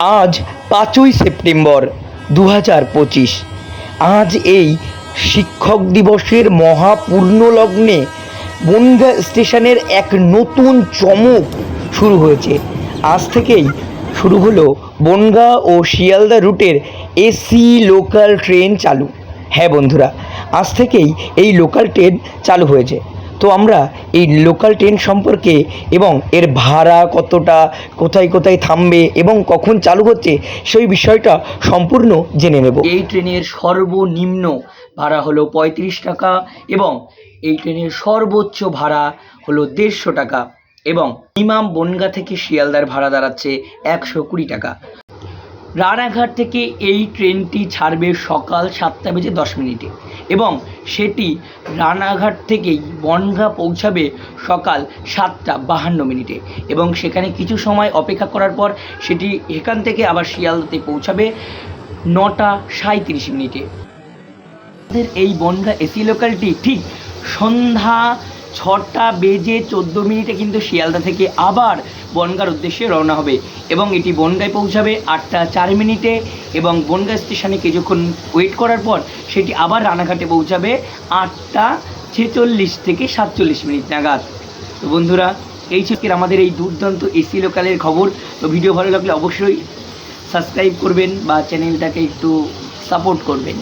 আজ পাঁচই সেপ্টেম্বর দু হাজার পঁচিশ। আজ এই শিক্ষক দিবসের মহাপূর্ণ লগ্নে বনগা স্টেশনের এক নতুন চমক শুরু হয়েছে। আজ থেকেই শুরু হলো বনগা ও শিয়ালদা রুটের এসি লোকাল ট্রেন চালু। হ্যাঁ বন্ধুরা, আজ থেকেই এই লোকাল ট্রেন চালু হয়েছে। তো আমরা এই লোকাল ট্রেন সম্পর্কে এবং এর ভাড়া কতটা, কোথায় কোথায় থামবে এবং কখন চালু হচ্ছে সেই বিষয়টা সম্পূর্ণ জেনে নেব। এই ট্রেনের সর্বনিম্ন ভাড়া হলো পঁয়ত্রিশ টাকা এবং এই ট্রেনের সর্বোচ্চ ভাড়া হলো দেড়শো টাকা এবং মিনিমাম বনগা থেকে শিয়ালদার ভাড়া দাঁড়াচ্ছে একশো কুড়ি টাকা। রানাঘাট থেকে এই ট্রেনটি ছাড়বে সকাল সাতটা বেজে দশ মিনিটে এবং সেটি রানাঘাট থেকেই বনগা পৌঁছাবে সকাল সাতটা বাহান্ন মিনিটে এবং সেখানে কিছু সময় অপেক্ষা করার পর সেটি এখান থেকে আবার শিয়ালদাতে পৌঁছাবে নটা সাঁত্রিশ মিনিটে। আমাদের এই বনগা এসি লোকালটি ঠিক সন্ধ্যা ছটা বেজে চোদ্দ মিনিটে কিন্তু শিয়ালদা থেকে আবার বনগার উদ্দেশ্যে রওনা হবে এবং এটি বনগায় পৌঁছাবে আটটা চার মিনিটে এবং বনগা স্টেশনে কিছুক্ষণ ওয়েট করার পর সেটি আবার রানাঘাটে পৌঁছাবে আটটা ছেচল্লিশ থেকে সাতচল্লিশ মিনিট নাগাদ। তো বন্ধুরা, এই ছিল আমাদের এই দুর্দান্ত এসি লোকালের খবর। তো ভিডিও ভালো লাগলে অবশ্যই সাবস্ক্রাইব করবেন বা চ্যানেলটাকে একটু সাপোর্ট করবেন।